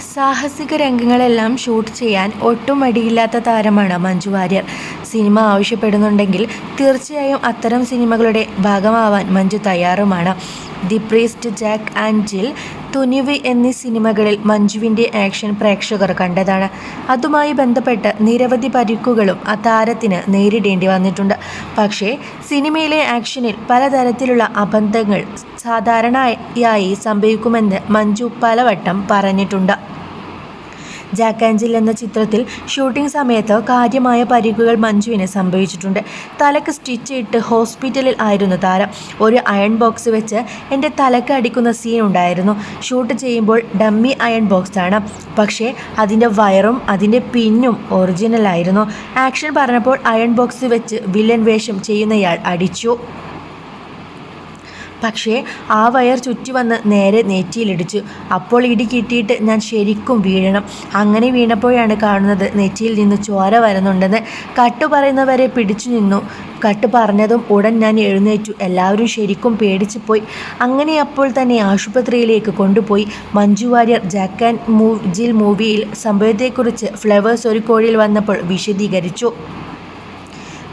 സാഹസിക രംഗങ്ങളെല്ലാം ഷൂട്ട് ചെയ്യാൻ ഒട്ടും മടിയില്ലാത്ത താരമാണ് മഞ്ജു വാര്യർ. സിനിമ ആവശ്യപ്പെടുന്നുണ്ടെങ്കിൽ തീർച്ചയായും അത്തരം സിനിമകളുടെ ഭാഗമാവാൻ Manju തയ്യാറുമാണ്. The priest jack and jill Thunivu എന്നീ സിനിമകളിൽ മഞ്ജുവിന്റെ ആക്ഷൻ പ്രേക്ഷകർ കണ്ടതാണ്. അതുമായി ബന്ധപ്പെട്ട് നിരവധി പരിക്കുകളും ആ താരത്തിന് നേരിടേണ്ടി വന്നിട്ടുണ്ട്. പക്ഷേ സിനിമയിലെ ആക്ഷനിൽ പലതരത്തിലുള്ള അബദ്ധങ്ങൾ സാധാരണയായി സംഭവിക്കുമെന്ന് മഞ്ജു പലവട്ടം പറഞ്ഞിട്ടുണ്ട്. ജാക്ക് ആഞ്ചിൽ എന്ന ചിത്രത്തിൽ ഷൂട്ടിംഗ് സമയത്ത് കാര്യമായ പരിക്കുകൾ മഞ്ജുവിന് സംഭവിച്ചിട്ടുണ്ട്. തലക്ക് സ്റ്റിച്ച് ഇട്ട് ഹോസ്പിറ്റലിൽ ആയിരുന്നു താരം. ഒരു അയൺ ബോക്സ് വെച്ച് എന്റെ തലക്ക് അടിക്കുന്ന സീൻ ഉണ്ടായിരുന്നു. ഷൂട്ട് ചെയ്യുമ്പോൾ ഡമ്മി അയൺ ബോക്സ് ആണ്. പക്ഷേ അതിന്റെ വയറും അതിന്റെ പിന്നും ഒറിജിനലായിരുന്നു ആക്ഷൻ പറഞ്ഞപ്പോൾ അയൺ ബോക്സ് വെച്ച് വില്ലൻ വേഷം ചെയ്യുന്നയാൾ അടിച്ചു. പക്ഷേ ആ വയർ ചുറ്റി വന്ന് നേരെ നെറ്റിയിലിടിച്ചു. അപ്പോൾ ഇടി കിട്ടിയിട്ട് ഞാൻ ശരിക്കും വീഴണം. അങ്ങനെ വീണപ്പോഴാണ് കാണുന്നത് നെറ്റിയിൽ നിന്ന് ചോര വരുന്നുണ്ടെന്ന്. കട്ട് പറയുന്നവരെ പിടിച്ചു നിന്നു. കട്ട് പറഞ്ഞതും ഉടൻ ഞാൻ എഴുന്നേറ്റു. എല്ലാവരും ശരിക്കും പേടിച്ചു പോയി. അങ്ങനെ അപ്പോൾ തന്നെ ആശുപത്രിയിലേക്ക് കൊണ്ടുപോയി. മഞ്ജു വാര്യർ ജാക്ക് ആൻഡ് മൂ ജിൽ മൂവിയിൽ സംഭവത്തെക്കുറിച്ച് ഫ്ലവേഴ്സ് ഒരു കോഴിയിൽ വന്നപ്പോൾ വിശദീകരിച്ചു.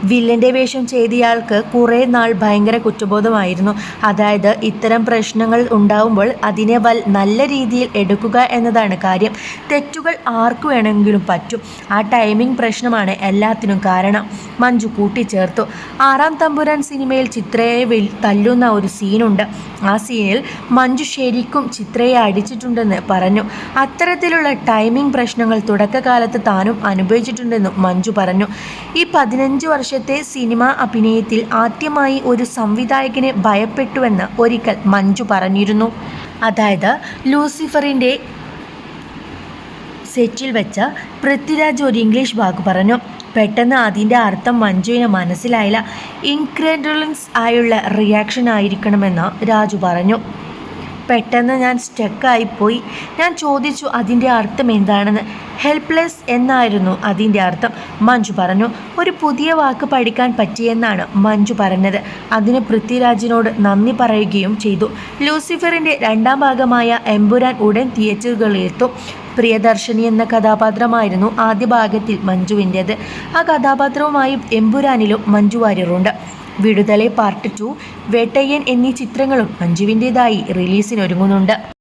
വില്ലന്റെ വേഷം ചെയ്തയാൾക്ക് കുറേ നാൾ ഭയങ്കര കുറ്റബോധമായിരുന്നു. അതായത് ഇത്തരം പ്രശ്നങ്ങൾ ഉണ്ടാവുമ്പോൾ അതിനെ വൽ നല്ല രീതിയിൽ എടുക്കുക എന്നതാണ് കാര്യം. തെറ്റുകൾ ആർക്കു വേണമെങ്കിലും പറ്റും. ആ ടൈമിംഗ് പ്രശ്നമാണ് എല്ലാത്തിനും കാരണം. മഞ്ജു കൂട്ടിച്ചേർത്തു. ആറാം തമ്പുരാൻ സിനിമയിൽ ചിത്രയെ തല്ലുന്ന ഒരു സീനുണ്ട്. ആ സീനിൽ മഞ്ജു ശരിക്കും ചിത്രയെ അടിച്ചിട്ടുണ്ടെന്ന് പറഞ്ഞു. അത്തരത്തിലുള്ള ടൈമിംഗ് പ്രശ്നങ്ങൾ തുടക്കകാലത്ത് താനും അനുഭവിച്ചിട്ടുണ്ടെന്നും മഞ്ജു പറഞ്ഞു. ഈ പതിനഞ്ച് വർഷത്തെ സിനിമ അഭിനയത്തിൽ ആദ്യമായി ഒരു സംവിധായകനെ ഭയപ്പെട്ടുവെന്ന് ഒരിക്കൽ മഞ്ജു പറഞ്ഞിരുന്നു. അതായത് ലൂസിഫറിന്റെ സെറ്റിൽ വെച്ച പൃഥ്വിരാജ് ഒരു ഇംഗ്ലീഷ് വാക്ക് പറഞ്ഞു. പെട്ടെന്ന് അതിന്റെ അർത്ഥം മഞ്ജുവിന് മനസ്സിലായില്ല. ഇൻക്രെഡുലൻസ് ആയുള്ള റിയാക്ഷൻ ആയിരിക്കണമെന്ന് രാജു പറഞ്ഞു. പെട്ടെന്ന് ഞാൻ സ്റ്റക്കായിപ്പോയി ഞാൻ ചോദിച്ചു അതിന്റെ അർത്ഥം എന്താണെന്ന്? ഹെൽപ്ലെസ് എന്നായിരുന്നു അതിന്റെ അർത്ഥം. മഞ്ജു പറഞ്ഞു ഒരു പുതിയ വാക്ക് പഠിക്കാൻ പറ്റിയെന്നാണ് മഞ്ജു പറഞ്ഞത്. അതിന് പൃഥ്വിരാജിനോട് നന്ദി പറയുകയും ചെയ്തു. ലൂസിഫറിന്റെ രണ്ടാം ഭാഗമായ എമ്പുരാൻ ഉടൻ തിയേറ്ററുകളിലെത്തും. പ്രിയദർശിനി എന്ന കഥാപാത്രമായിരുന്നു ആദ്യ ഭാഗത്തിൽ മഞ്ജുവിന്റേത്. ആ കഥാപാത്രവുമായി എമ്പുരാനിലും മഞ്ജു വാര്യറുണ്ട് വിടുതലെ പാർട്ട് ടു വേട്ടയ്യൻ എന്നീ ചിത്രങ്ങളും മഞ്ജുവിന്റെതായി റിലീസിനൊരുങ്ങുന്നുണ്ട്.